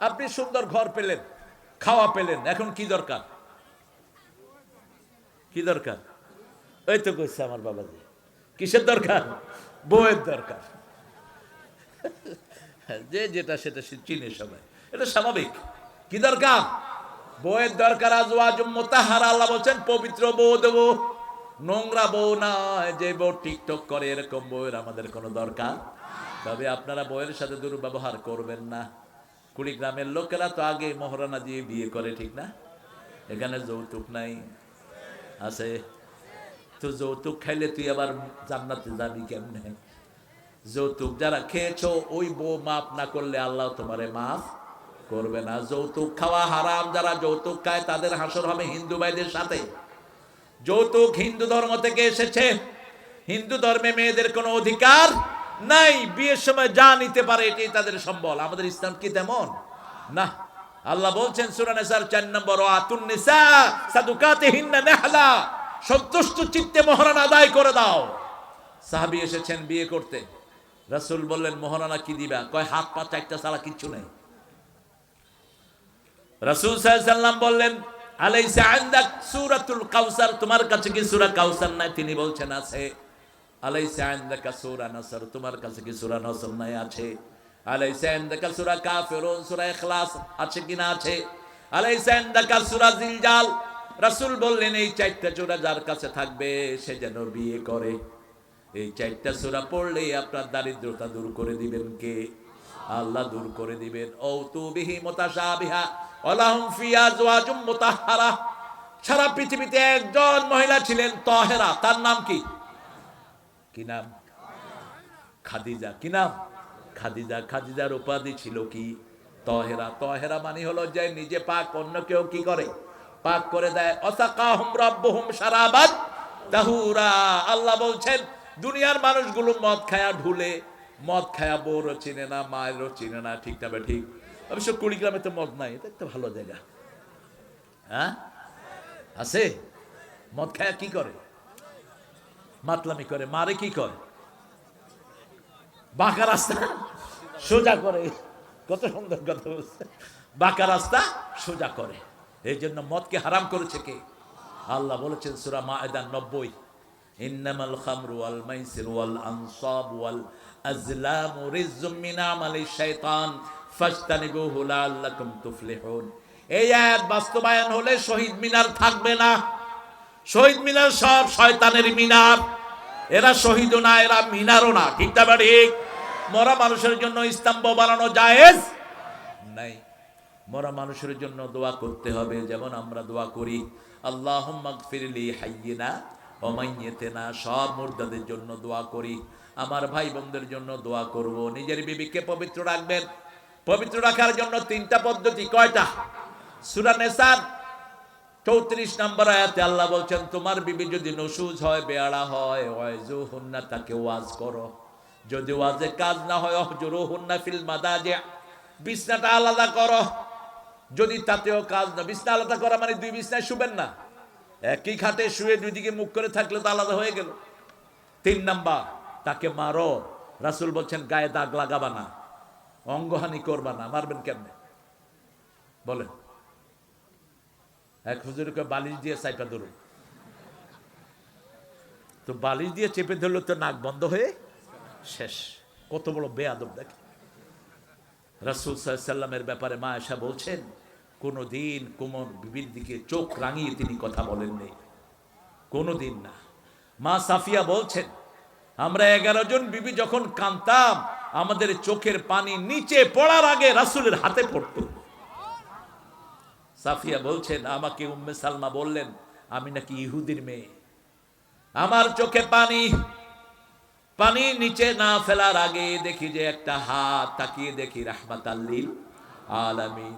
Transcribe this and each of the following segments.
আপনি সুন্দর ঘর পেলেন, খাওয়া পেলেন, এখন কি দরকার? কি দরকার? ওই তো কইছে আমার বাবাজি। কিসের দরকার? বউয়ের দরকার। যে যেটা সেটা চিনে সবাই। এটা স্বাভাবিক। কি দরকার? বউয়ের দরকার আজ মোতাহারা, আল্লাহ বলছেন, পবিত্র বউ দেবো। নোংরা বউ নয় যে বউ টিকটক করে, এরকম বউয়ের আমাদের কোনো দরকার? তবে আপনারা বউয়ের সাথে দুর্ব্যবহার করবেন না। কুড়িগ্রামের লোকেরা তো আগে মহারানা দিয়ে বিয়ে করে, ঠিক না? এখানে যৌতুক নাই। আছে, তো যৌতুক খাইলে তুই আবার জান্নাতে যাবি কেমনে? যৌতুক যারা খেয়েছো, ওই বউ মাফ না করলে আল্লাহ তোমারে মাফ করবে না। যৌতুক খাওয়া হারাম, যারা যৌতুক খায় তাদের হাসর হবে হিন্দু ভাইদের সাথে। যৌতুক হিন্দু ধর্ম থেকে এসেছে। হিন্দু ধর্মে মেয়েদের কোনো অধিকার নাই, বিয়ের সময় যা নিতে পারে এটাই তাদের সম্বল। আমাদের ইসলাম কি তেমন? না। আল্লাহ বলছেন সুরানেসার চার নম্বর নেহলা সন্তুষ্ট চিত্তে মহারানা আদায় করে দাও। সাহাবি এসেছেন বিয়ে করতে। রাসূল বললেন, মহারানা কি দিবা? কয়, হাত পা চারটা ছাড়া কিচ্ছু নেই। রাসূল সাল্লাম বললেন, আলাইসা আনদাক সূরাতুল কাউসার? তোমার কাছে কি সুরা কাউসার নাই? তিনি বলছেন, আছে। আলাইসা আনদাকা সূরা নাসর, তোমার কাছে কি সূরা নাসর নাই? আছে। আলাইসা আছে কি না আছে? বললেন, এই সূরা যার কাছে থাকবে, সে যেন বিয়ে করে। এই সূরা পড়লেই আপনার দারিদ্রতা দূর করে দিবেন কে? আল্লাহ দূর করে দিবেন। সারা পৃথিবীতে একজন মহিলা ছিলেন তহেরা, তার নাম কি? কি নাম? খাদিজা, কি নাম? খাদিজা, খাদিজার উপাধি ছিল কি? তহেরা। তহেরা মানে হলো যে নিজে পাক, অন্য কেউ কি করে? পাক করে দেয়। তাহুরা। আল্লাহ বলছেন, দুনিয়ার মানুষগুলো মদ খায়া ঢুলে, মদ খায়া বউরও চিনে না, মায়েরও চিনে না, ঠিক না ঠিক অবশ্য কুড়িগ্রামে তো মদ নাই, এটা একটা ভালো জায়গা। হ্যাঁ? আছে? মদ খায়া কি করে? মাতলামি করে, মারে কি করে বাঁকা রাস্তা, সোজা করে। কত সুন্দর কথা বলছে। বাঁকা রাস্তা, সোজা করে। এই জন্য মদকে হারাম করেছে কে? আল্লাহ বলেছেন, সুরা মায়দান নব্বই, ইন্নামাল খামরু ওয়াল মাইসির ওয়াল আনসাব ওয়াল আজলামু রিজজুম মিন আমালি শাইতান ফাজতানিবুহু লাআল্লাকুম তুফলিহুন। এই আয়াত বাস্তবায়ন হলে শহীদ মিনার থাকবে না। শহীদ মিনার সব শয়তানের মিনার। এরা শহীদও না, এরা মিনারও না। ঠিক না ঠিক? মরা মানুষের জন্য স্তম্ভ বানানো জায়েজ নাই। মরা মানুষের জন্য দোয়া করতে হবে, যেমন আমরা দোয়া করি আল্লাহ ফিরলি হাইয়িনা অমাইয়েতেনা সব মুর্দাদের জন্য দোয়া করি। আমার ভাই বোনদের জন্য দোয়া করব। নিজের বিবিকে পবিত্র রাখবেন। পবিত্র রাখার জন্য তিনটা পদ্ধতি। কয়টা? সুরা নেসার চৌত্রিশ নম্বর আয়াতে আল্লাহ বলছেন, তোমার বিবি যদি নসুজ হয়, বেয়াড়া হয় ওয়াইজু হুন্না তাকে ওয়াজ করো। যদি ওয়াজে কাজ না হয় অহজুরু হুন্না ফিল মাদাজে। বিছনাটা আলাদা করো। যদি তাতেও কাজ না, বিছনা আলাদা করা মানে দুই বিছনায় শুবেন না। একই খাটে শুয়ে দুই দিকে মুখ করে থাকলে তো আলাদা হয়ে গেল। তিন নাম্বার, তাকে মারো। রাসুল বলছেন, গায়ে দাগ লাগাবা না, অঙ্গহানি করবা না, মারবেন কেমনে? বলেন। এক হুজুরকে বালিশ দিয়ে চাইপা ধরুন। তো বালিশ দিয়ে চেপে ধরলো তো নাক বন্ধ হয়ে শেষ। কত বড় বেয়াদব দেখে। রাসুল সাল্লামের ব্যাপারে মা এসা বলছেন কোনো দিন কোমর বিবির দিকে চোখ রাঙিয়ে তিনি কথা বলেননি কোনো দিন না। মা সাফিয়া বলছেন, আমরা এগারো জন বিবি যখন কানতাম আমাদের চোখের পানি নিচে পড়ার আগে রাসুলের হাতে পড়তো। সাফিয়া বলছেন, আমাকে উম্মে সালমা বললেন, আমি নাকি ইহুদির মেয়ে। আমার চোখে পানি পানি নিচে না ফেলার আগে দেখি যে একটা হাত, তাকিয়ে দেখি রাহমাত আল্লিল আলামিন।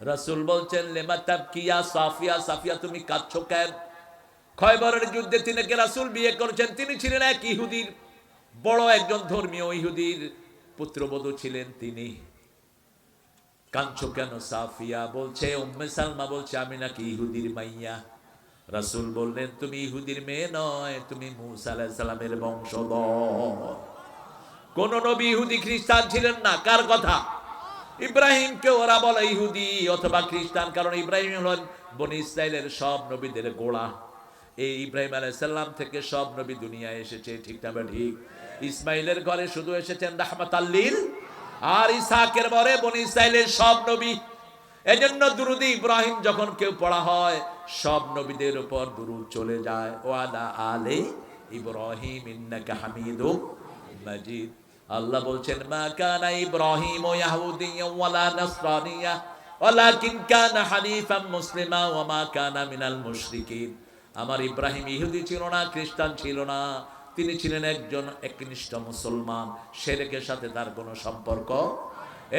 রাসূল বলছেন, লেমা তাবকিয়া সাফিয়া সাফিয়া তুমি কাঁদছো কেন? খয়বরের যুদ্ধে তিনি কে রাসূল বিয়ে করেছেন, তিনি ছিলেন এক ইহুদির। বড় একজন ধর্মীয় ইহুদির পুত্রবধূ ছিলেন তিনি। কাঞ্চ কেন সাফিয়া বলছে উম্মে সালমা বলছে আমি নাকি ইহুদির মাইয়া রাসূল বললেন তুমি ইহুদির মেয়ে নয় তুমি মুসা সালামের বংশধর কোন নবী ইহুদি খ্রিস্টান ছিলেন না? কার কথা? ইব্রাহিমকে ওরা বলে ইহুদি, অথবা খ্রিস্টান, কারণ ইব্রাহিম হলেন বনি ইসরায়েলের সব নবীদের গোড়া। এই ইব্রাহিম আলাইসাল্লাম থেকে সব নবী দুনিয়ায় এসেছে, ঠিক না ঠিক? ইসমাইলের ঘরে শুধু এসেছেন রাহমাত আল্লিল আর ইসাকের বরে বনি ইসরায়েলের সব নবী। এজন্য দুরুদি ইব্রাহিম যখন কেউ পড়া হয়, সব নবীদের উপর দুরুদ চলে যায়। ওয়ালা আলে ইব্রাহিম আল্লাহ বলছেন, মা কানা ইব্রাহিম ইয়াহুদিয়্যা ওয়ালা নাসরানিয়্যা ওয়ালাকিন কানা হানিফাম মুসলিমা ওয়া মা কানা মিনাল মুশরিকিন। আমার ইব্রাহিম ইহুদি ছিল না, খ্রিস্টান ছিল না। তিনি ছিলেন একজন একনিষ্ঠ মুসলমান, সেরেকের সাথে তার কোনো সম্পর্ক।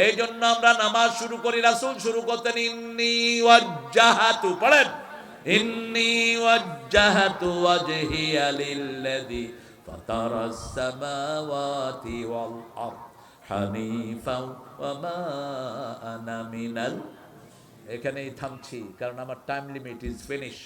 এই জন্য আমরা নামাজ শুরু করি, রাসূল শুরু করতেন, ইন্নি ওয়াজ্জাহাতু পড়েন। ইন্নি ওয়াজ্জাহাতু ওয়াজহিয়া লিল্লাযী ফাতারাস সামাওয়াতি ওয়াল আরদ হানিফাও ওয়া মা আনা মিনাল এখানেই থামছি, কারণ আমার টাইম লিমিট ইজ ফিনিশ।